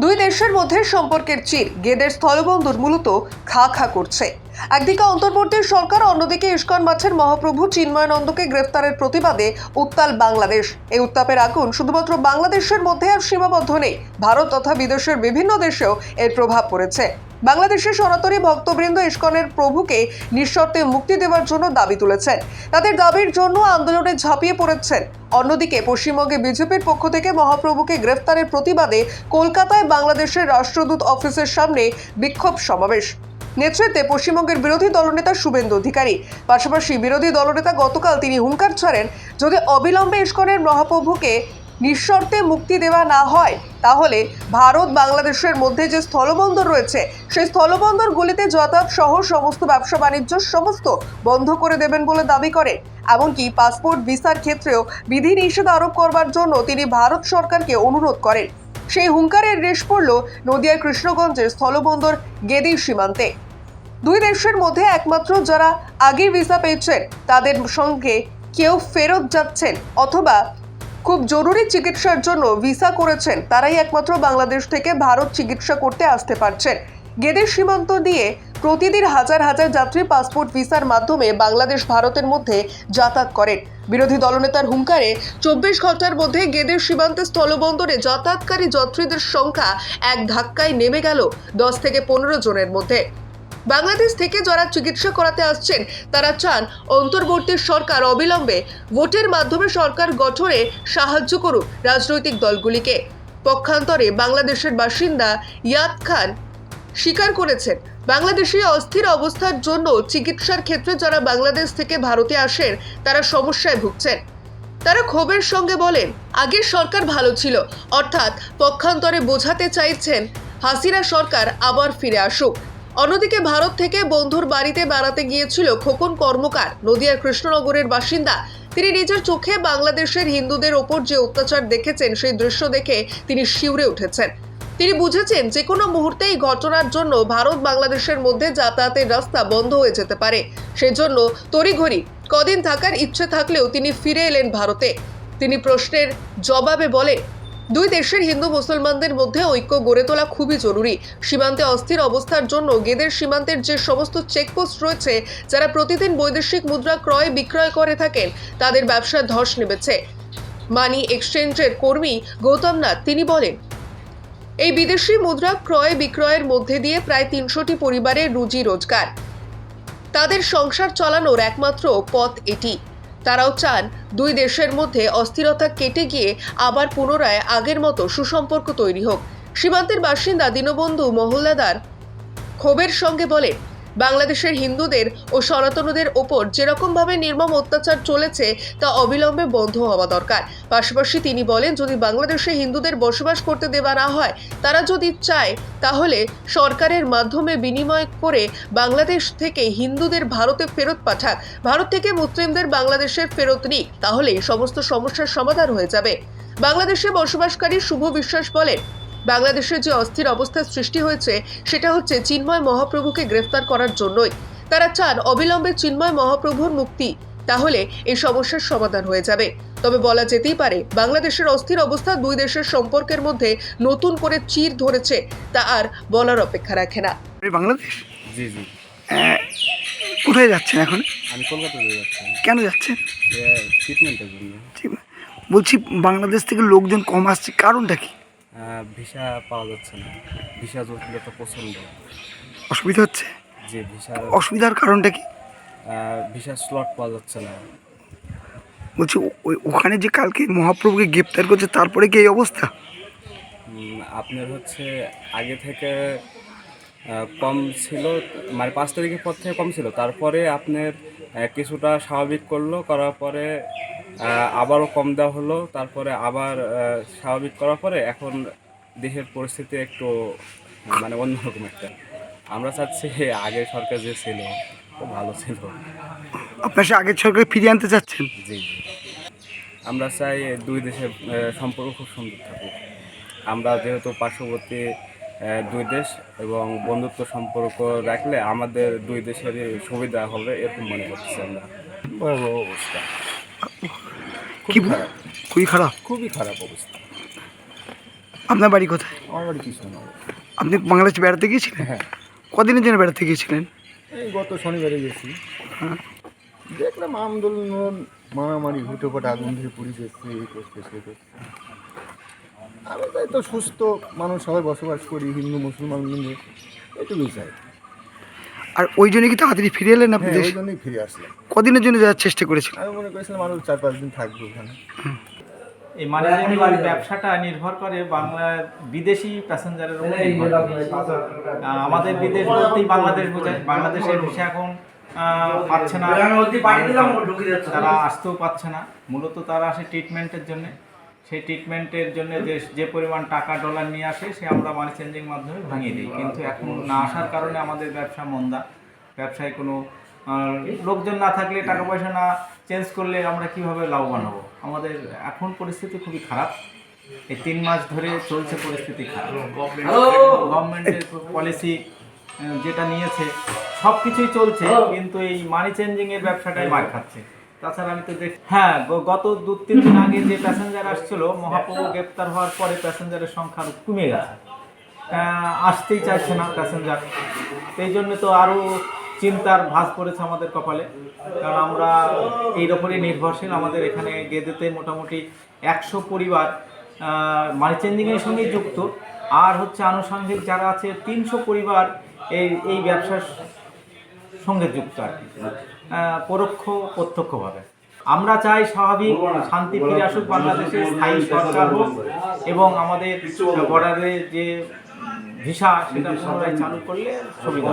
দুই দেশের মধ্যে সম্পর্কের চির গেদের স্থলবন্দর মূলত খা খা করছে। একদিকে অন্তর্বর্তী সরকার, অন্যদিকে ইস্কন মাঠের মহাপ্রভু চিন্ময়ানন্দকে গ্রেফতারের প্রতিবাদে উত্তাল বাংলাদেশ। এই উত্তাপের আগুন শুধুমাত্র বাংলাদেশের মধ্যে আর সীমাবদ্ধ নেই, ভারত তথা বিদেশের বিভিন্ন দেশেও এর প্রভাব পড়েছে। বাংলাদেশের সনাতনী ভক্তবৃন্দ ইস্কনের প্রভুকে নিঃশর্তে মুক্তি দেওয়ার জন্য দাবি তুলেছেন তাদের দাবির জন্য আন্দোলনে ঝাঁপিয়ে পড়েছেন। অন্যদিকে পশ্চিমবঙ্গে বিজেপির পক্ষ থেকে মহাপ্রভুকে গ্রেফতারের প্রতিবাদে কলকাতায় বাংলাদেশের রাষ্ট্রদূত অফিসের সামনে বিক্ষোভ সমাবেশ। নেতৃত্বে পশ্চিমবঙ্গের বিরোধী দলনেতা শুভেন্দু অধিকারী। পাশাপাশি বিরোধী দলনেতা গতকাল তিনি হুঙ্কার ছাড়েন যদি অবিলম্বে ইস্কনের মহাপ্রভুকে নিঃশর্তে মুক্তি দেওয়া না হয়, তাহলে ভারত বাংলাদেশের মধ্যে যে স্থলবন্দর রয়েছে, সেই স্থলবন্দরগুলিতে যাতায়াত সহ সমস্ত ব্যবসা বাণিজ্য সমস্ত বন্ধ করে দেবেন বলে দাবি করে এমনকি পাসপোর্ট, ভিসার ক্ষেত্রেও বিধি নিষেধ আরোপ করবার জন্য তিনি ভারত সরকারকে অনুরোধ করেন। সেই হুঙ্কারের রেশ পড়ল নদিয়ার কৃষ্ণগঞ্জের স্থলবন্দর গেদির সীমান্তে। দুই দেশের মধ্যে একমাত্র যারা আগে ভিসা পেয়েছেন, তাদের সঙ্গে কেউ ফেরত যাচ্ছেন অথবা খুব জরুরি চিকিৎসার জন্য ভিসা করেছেন। তারাই একমাত্র বাংলাদেশ থেকে ভারত চিকিৎসা করতে আসতে পারছেন। গেদের সীমান্ত দিয়ে প্রতিদিন হাজার হাজার যাত্রী পাসপোর্ট ভিসার মাধ্যমে বাংলাদেশ ভারতের মধ্যে যাতায়াত করেন। বিরোধী দলনেতার হুঙ্কারে চব্বিশ ঘণ্টার মধ্যে গেদের সীমান্তে স্থলবন্দরে যাতায়াতকারী যাত্রীদের সংখ্যা এক ধাক্কায় নেমে গেল দশ থেকে পনেরো জনের মধ্যে। বাংলাদেশ থেকে যারা চিকিৎসা করাতে আসছেন, তারা চান অন্তর্বর্তী সরকার অবিলম্বে ভোটের মাধ্যমে সরকার গঠনে সাহায্য করুক রাজনৈতিক দলগুলিকে। পক্ষান্তরে বাংলাদেশের বাসিন্দা ইয়াদ খান স্বীকার করেছেন, বাংলাদেশে অস্থির অবস্থার জন্য চিকিৎসার ক্ষেত্রে যারা বাংলাদেশ থেকে ভারতে আসেন, তারা সমস্যায় ভুগছেন। তারা ক্ষোভের সঙ্গে বলেন, আগের সরকার ভালো ছিল, অর্থাৎ পক্ষান্তরে বোঝাতে চাইছেন হাসিনা সরকার আবার ফিরে আসুক। অন্যদিকে ভারত থেকে বন্ধুর বাড়িতে বেড়াতে গিয়েছিল খোকন কর্মকার। নদিয়ার কৃষ্ণনগরের বাসিন্দা। তিনি নিজের চোখে বাংলাদেশের হিন্দুদের ওপর যে অত্যাচার দেখেছেন, সেই দৃশ্য দেখে তিনি শিউরে উঠেছেন। তিনি বুঝেছেন যে কোনো মুহূর্তে এই ঘটনার জন্য ভারত বাংলাদেশের মধ্যে যাতায়াতের রাস্তা বন্ধ হয়ে যেতে পারে। সেজন্য তড়িঘড়ি কদিন থাকার ইচ্ছে থাকলেও তিনি ফিরে এলেন ভারতে। তিনি প্রশ্নের জবাবে বলেন দুই দেশের হিন্দু মুসলমানদের মধ্যে ঐক্য গড়ে তোলা খুবই জরুরি। সীমান্তে অস্থির অবস্থার জন্য গেদের সীমান্তের যে সমস্ত চেকপোস্ট রয়েছে, যারা প্রতিদিন বৈদেশিক মুদ্রা ক্রয় বিক্রয় করে থাকেন, তাদের ব্যবসায় ধস নেমেছে। মানি এক্সচেঞ্জের কর্মী গৌতম নাথ, তিনি বলেন, এই বিদেশি মুদ্রা ক্রয় বিক্রয়ের মধ্যে দিয়ে প্রায় তিনশোটি পরিবারের রুজি রোজগার। তাদের সংসার চালানোর একমাত্র পথ এটি। তারাও চান দুই দেশের মধ্যে অস্থিরতা কেটে গিয়ে আবার পুনরায় আগের মতো সুসম্পর্ক তৈরি হোক। সীমান্তের বাসিন্দা দীনবন্ধু মহল্লাদার ক্ষোভের সঙ্গে বলে বাংলাদেশের হিন্দুদের ও সনাতনদের ওপর যেরকমভাবে নির্মম অত্যাচার চলেছে, তা অবিলম্বে বন্ধ হওয়া দরকার। পাশাপাশি তিনি বলেন, যদি বাংলাদেশে হিন্দুদের বসবাস করতে দেওয়া না হয়, তারা যদি চায়, তাহলে সরকারের মাধ্যমে বিনিময় করে বাংলাদেশ থেকে হিন্দুদের ভারতে ফেরত পাঠাক। ভারত থেকে মুসলিমদের বাংলাদেশের ফেরত নিক তাহলেই সমস্ত সমস্যার সমাধান হয়ে যাবে। বাংলাদেশে বসবাসকারী শুভ বিশ্বাস বলেন বাংলাদেশের যে অস্থির অবস্থার সৃষ্টি হয়েছে সেটা হচ্ছে চিন্ময় মহাপ্রভুকে গ্রেফতার করার জন্যই। তারা চান অবিলম্বে চিন্ময় মহাপ্রভুর মুক্তি তাহলে এই সমস্যার সমাধান হয়ে যাবে। তবে বলা যেতেই পারে বাংলাদেশের অস্থির অবস্থা দুই দেশের সম্পর্কের মধ্যে নতুন করে চির ধরেছে তা আর বলার অপেক্ষা রাখে না। বাংলাদেশ? জি জি। কোথায় যাচ্ছেন এখন? আমি কলকাতাতে যাচ্ছি। কেন যাচ্ছেন? ট্রিটমেন্টের জন্য। ঠিক বলছি বাংলাদেশ থেকে লোকজন কম আসছে কারণটা কি? ভিসা পাওয়া যাচ্ছে না। ভিসা জটিলতা প্রচণ্ড। অসুবিধা হচ্ছে? যে ভিসা অসুবিধার কারণটা কি? ভিসা স্লট পাওয়া যাচ্ছে না। বলছি ওই ওখানে যে কালকে মহাপ্রভুকে গ্রেপ্তার করছে তারপরে কি এই অবস্থা? আপনার হচ্ছে আগে থেকে কম ছিল মানে পাঁচ তারিখের পর থেকে কম ছিল। তারপরে আপনার কিছুটা স্বাভাবিক করল করার পরে আবারও কম দেওয়া হলো তারপরে আবার স্বাভাবিক করার পরে এখন দেশের পরিস্থিতি একটু মানে অন্যরকম একটা। আমরা চাচ্ছি আগের সরকার যে ছিল খুব ভালো ছিল। আপনার সে আগের সরকার ফিরিয়ে আনতে চাচ্ছেন? জি জি। আমরা চাই দুই দেশের সম্পর্ক খুব সুন্দর থাকুক। আমরা যেহেতু পার্শ্ববর্তী দুই দেশ এবং বন্ধুত্ব সম্পর্ক রাখলে আমাদের দুই দেশেরই সুবিধা হবে এরকম মনে করতেছি আমরা। ভয়াবহ অবস্থা। কি খুবই খারাপ। খুবই খারাপ? খুবই খারাপ অবস্থা। আপনার বাড়ি কোথায়? আমার বাড়ি কৃষ্ণনগর। আপনি বাংলাদেশ বেড়াতে গিয়েছিলেন? হ্যাঁ। কদিনের জন্য বেড়াতে গিয়েছিলেন? এই গত শনিবারে গেছি। হ্যাঁ। দেখলাম আন্দোলন মারামারি হুটোপাট আগুন দিয়ে পুড়ি যাচ্ছে এই করছে সে করছে। আমি তাই তো সুস্থ মানুষ সবাই বসবাস করি হিন্দু মুসলমান মিলে এটুকুই চাই আর ওই জন্য কি তাড়াতাড়ি ফিরে এলেন আপনি হ্যাঁ দেশ ওই জন্যই ফিরে আসলাম কদিনের জন্য যাওয়ার চেষ্টা করেছিলেন আমি মনে করেছিলাম আরও চার পাঁচ দিন থাকব ওখানে এই মানিজ্যামিং ব্যবসাটা নির্ভর করে বাংলা বিদেশি প্যাসেঞ্জারের উপর নির্ভর করে। আহ, আমাদের বিদেশ বলতেই বাংলাদেশ বোঝায় বাংলাদেশের ভিসা এখন আহ, পাচ্ছে না তারা আসতেও পাচ্ছে না মূলত তারা আসে ট্রিটমেন্টের জন্য সেই ট্রিটমেন্টের জন্য যে যে পরিমাণ টাকা ডলার নিয়ে আসে সে আমরা মানি চেঞ্জিং মাধ্যমে ভাঙিয়ে দিই। কিন্তু এখন না আসার কারণে আমাদের ব্যবসা মন্দা। ব্যবসায় কোনো লোকজন না থাকলে টাকা পয়সা না চেঞ্জ করলে আমরা কীভাবে লাভবান হব? আমাদের এখন পরিস্থিতি খুবই খারাপ। এই তিন মাস ধরে চলছে পরিস্থিতি খারাপ। গভর্নমেন্টের পলিসি যেটা নিয়েছে সব কিছুই চলছে কিন্তু এই মানি চেঞ্জিংয়ের ব্যবসাটাই মার খাচ্ছে। তাছাড়া আমি তো দেখ হ্যাঁ গত দু, তিন দিন আগে যে প্যাসেঞ্জার আসছিল, মহাপ্রভু গ্রেপ্তার হওয়ার পরে প্যাসেঞ্জারের সংখ্যা কমে গেছে। আসতেই চাইছে না প্যাসেঞ্জার এই জন্য তো আরও চিন্তার ভাঁজ পড়েছে আমাদের কপালে। কারণ আমরা এই ওপরে নির্ভরশীল, আমাদের এখানে গেদেতে মোটামুটি একশো পরিবার মানি চেঞ্জিংয়ের সঙ্গে যুক্ত। আর হচ্ছে আনুষঙ্গিক যারা আছে, তিনশো পরিবার এই এই ব্যবসার সঙ্গে যুক্ত আর কি। পরোক্ষ প্রত্যক্ষভাবে। আমরা চাই স্বাভাবিক শান্তি ফিরে আসুক বাংলাদেশে স্থায়ী সরকার হোক এবং আমাদের বর্ডারে যে ভিসা সেটা পুনরায় চালু করলে সুবিধা